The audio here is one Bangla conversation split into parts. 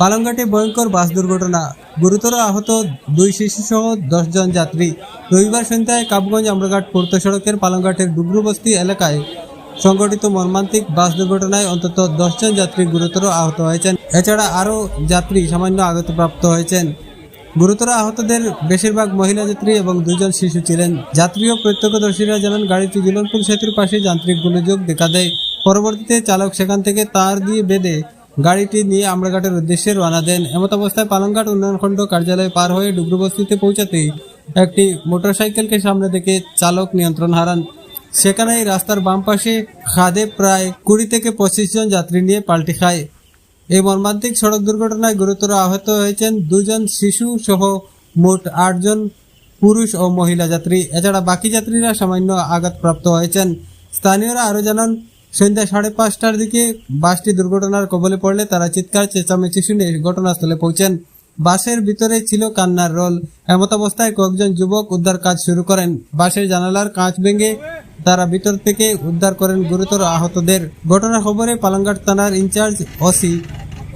পালংঘাটে ভয়ঙ্কর বাস দুর্ঘটনা। গুরুতর আহত দুই শিশুসহ জন যাত্রী। রবিবার সন্ধ্যায় কাবগঞ্জ আমরাঘাট পূর্ত সড়কের পালংঘাটের ডুগরুবস্তি এলাকায় সংঘটিত মর্মান্তিক বাস দুর্ঘটনায় অন্তত দশজন যাত্রী গুরুতর আহত হয়েছেন। এছাড়া আরও যাত্রী সামান্য আঘাতপ্রাপ্ত হয়েছেন। গুরুতর আহতদের বেশিরভাগ মহিলা যাত্রী এবং দুজন শিশু ছিলেন। যাত্রী ও প্রত্যক্ষদর্শীরা জানান, গাড়িটি জুলনপুর সেতুর পাশে যান্ত্রিক গোলযোগ দেখা দেয়। পরবর্তীতে চালক সেখান থেকে তার দিয়ে বেঁধে গাড়িটি নিয়ে আমরাঘাটের উদ্দেশ্যে রওনা দেন। এমত অবস্থায় পালংঘাট উন্নয়নখণ্ড কার্যালয় পার হয়ে ডুগরুবস্তিতে পৌঁছাতেই একটি মোটরসাইকেলকে সামনে দেখে চালক নিয়ন্ত্রণ হারান। সেখানেই রাস্তার বাম পাশে খাদে প্রায় কুড়ি থেকে পঁচিশ জন যাত্রী নিয়ে পাল্টি খায়। এই মর্মান্তিক সড়ক দুর্ঘটনায় গুরুতর আহত হয়েছেন দুজন শিশু সহ মোট আটজন পুরুষ ও মহিলা যাত্রী। এছাড়া বাকি যাত্রীরা সামান্য আঘাতপ্রাপ্ত হয়েছেন। স্থানীয়রা আরও জানান, সন্ধ্যা সাড়ে পাঁচটার দিকে বাসটি দুর্ঘটনার কবলে পড়লে তারা চিৎকার, চেঁচামেচি শুনে ঘটনাস্থলে পৌঁছেন। বাসের ভিতরে ছিল কান্নার রোল। এমত অবস্থায় কয়েকজন যুবক উদ্ধার কাজ শুরু করেন। বাসের জানালার কাঁচ ভেঙে তারা ভিতর থেকে উদ্ধার করেন গুরুতর আহতদের। ঘটনার খবরে পালংঘাট থানার ইনচার্জ ওসি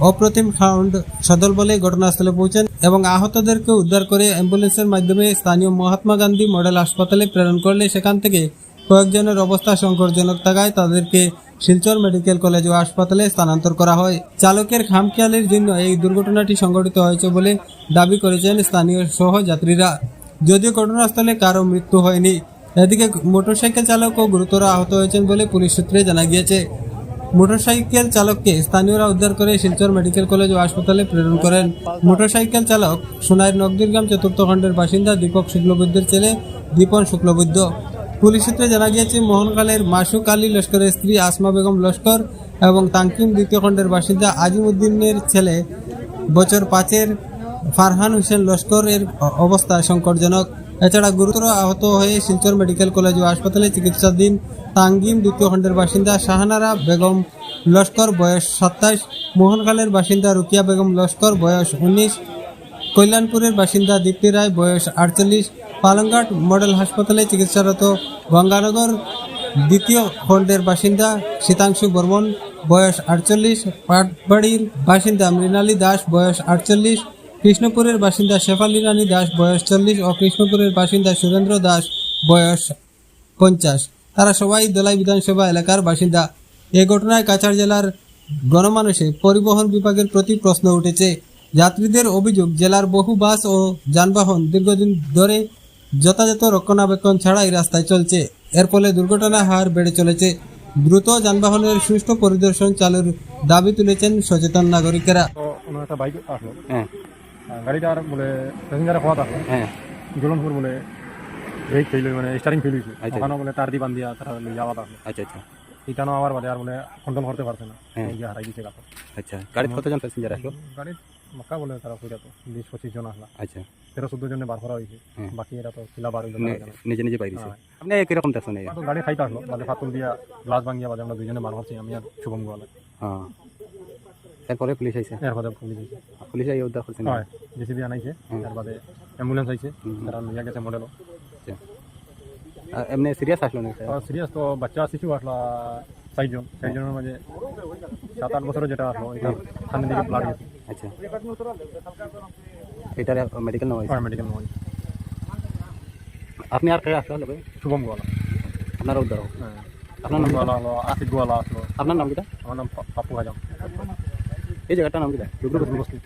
অপ্রতিম খাউন্ড সদল বলে ঘটনাস্থলে পৌঁছেন এবং আহতদেরকে উদ্ধার করে অ্যাম্বুলেন্সের মাধ্যমে স্থানীয় মহাত্মা গান্ধী মডেল হাসপাতালে প্রেরণ করলে সেখান থেকে কয়েকজনের অবস্থা সংকটজনক থাকায় তাদেরকে শিলচর মেডিকেল কলেজ ও হাসপাতালে স্থানান্তর করা হয়। চালকের খামখেয়ালির জন্য এই দুর্ঘটনাটি সংঘটিত হয়েছে বলে দাবি করেছেন স্থানীয় সহযাত্রীরা। যদিও ঘটনাস্থলে কারও মৃত্যু হয়নি এদিকে মোটরসাইকেল চালকও গুরুতর আহত হয়েছেন বলে পুলিশ সূত্রে জানা গিয়েছে। মোটরসাইকেল চালককে স্থানীয়রা উদ্ধার করে শিলচর মেডিকেল কলেজ ও হাসপাতালে প্রেরণ করেন। মোটরসাইকেল চালক সোনাইয়ের নকদিরগ্রাম চতুর্থ খণ্ডের বাসিন্দা দীপক শুক্লবুদ্ধের ছেলে দীপন শুক্লবুদ্ধ পুলিশ সূত্রে জানা গিয়েছে, মোহনকালের মাসুক আলী লস্করের স্ত্রী আসমা বেগম লস্কর এবং তাঙ্কিম দ্বিতীয় খণ্ডের বাসিন্দা আজিম উদ্দিনের ছেলে বছর পাঁচের ফারহান হোসেন লস্করের অবস্থা সংকটজনক। এছাড়া গুরুতর আহত হয়ে শিলচর মেডিকেল কলেজ ও হাসপাতালে চিকিৎসাধীন তাঙ্গিম দ্বিতীয় খণ্ডের বাসিন্দা শাহানারা বেগম লস্কর, বয়স সাতাশ মোহনখালের বাসিন্দা রুকিয়া বেগম লস্কর, বয়স উনিশ, কল্যাণপুরের বাসিন্দা দীপ্তি রায়, বয়স আটচল্লিশ, পালংঘাট মডেল হাসপাতালে চিকিৎসারত গঙ্গানগর দ্বিতীয় খণ্ডের বাসিন্দা শীতাংশু বর্মন, বয়স আটচল্লিশ, পাটবাড়ির বাসিন্দা মৃণালী দাস, বয়স আটচল্লিশ কৃষ্ণপুরের বাসিন্দা শেফালি রানী দাস বয়স চল্লিশ ও কৃষ্ণপুরের বাসিন্দা সুরেন্দ্র দাস বয়স পঞ্চাশ। তারা সবাই দোলাই বিধানসভা এলাকার বাসিন্দা। এ ঘটনায় কাছাড় জেলার গণমানুষে পরিবহন বিভাগের প্রতি প্রশ্ন উঠেছে। যাত্রীদের অভিযোগ জেলার বহু বাস ও যানবাহন দীর্ঘদিন ধরে যথাযথ রক্ষণাবেক্ষণ ছাড়াই রাস্তায় চলছে। এর ফলে দুর্ঘটনার হার বেড়ে চলেছে। দ্রুত যানবাহনের সুষ্ঠু পরিদর্শন চালুর দাবি তুলেছেন সচেতন নাগরিকেরা। একটা বাইক হ্যাঁ। আর গাড়িটার বলে প্যাসেঞ্জারে খোয়া আসলো হ্যাঁ জ্বলনপুর বলে ব্রেক ফেল মানে স্টারিং ফেল হয়েছে। ওখানে বলে তার দি বান্ধিয়া তারা যাওয়া আসলো আচ্ছা আচ্ছা। ইটানো আমার বাদে আর বলে কন্ট্রোল করতে পারছে না। হ্যাঁ। এই যে হারাই দিছে গাড়ি আচ্ছা গাড়িতে কতজন প্যাসেঞ্জার আসলো গাড়ির মাক্কা বলে তারা কইরা তো বিশ পঁচিশ জন আসলা আচ্ছা। তেরো চোদ্দ জনে বার করা হয়েছে হ্যাঁ। বাকি এরা তো খিলা বার হইল নিজে নিজে বাইরেছে। আপনি কীরকম দেখছেন গাড়ি খাইতে আসলো বাদে ফাতুল দিয়া গ্লাস ভাঙিয়া বাদে আমরা দুজনে বার হচ্ছি আমি আর শুভম গোয়ালে হ্যাঁ এরপরে পুলিশ আইছে। এর বাদে পুলিশ আইছে। পুলিশ আই উদ্ধার করছেন হয় জেসিবি আনাইছে বাদে অ্যাম্বুলেন্স আইছে তারা লইয়া গেছে মডেলও আচ্ছা। এমনি সিরিয়াস আসলো নাকি? স্যার? সিরিয়াস তো বাচ্চা শিশু আসলো চারজন। চারজনের মাঝে সাত আট বছরের যেটা আসলো এটা সামনের দিকে ব্লাড গেছে। আচ্ছা। এটার মেডিকেল নেওয়া হয়েছে? মেডিকেল নয় আপনি আর কে আসলো শুভম গোয়ালা। আপনার উদ্ধার হোক। হ্যাঁ। আপনার নাম গোয়ালা হলো আশিক গোয়ালা আসলো। আপনার নাম কিটা আমার নাম পা- পাপ্পু হাজাম। এই জায়গাটার নাম কিটা বস্তি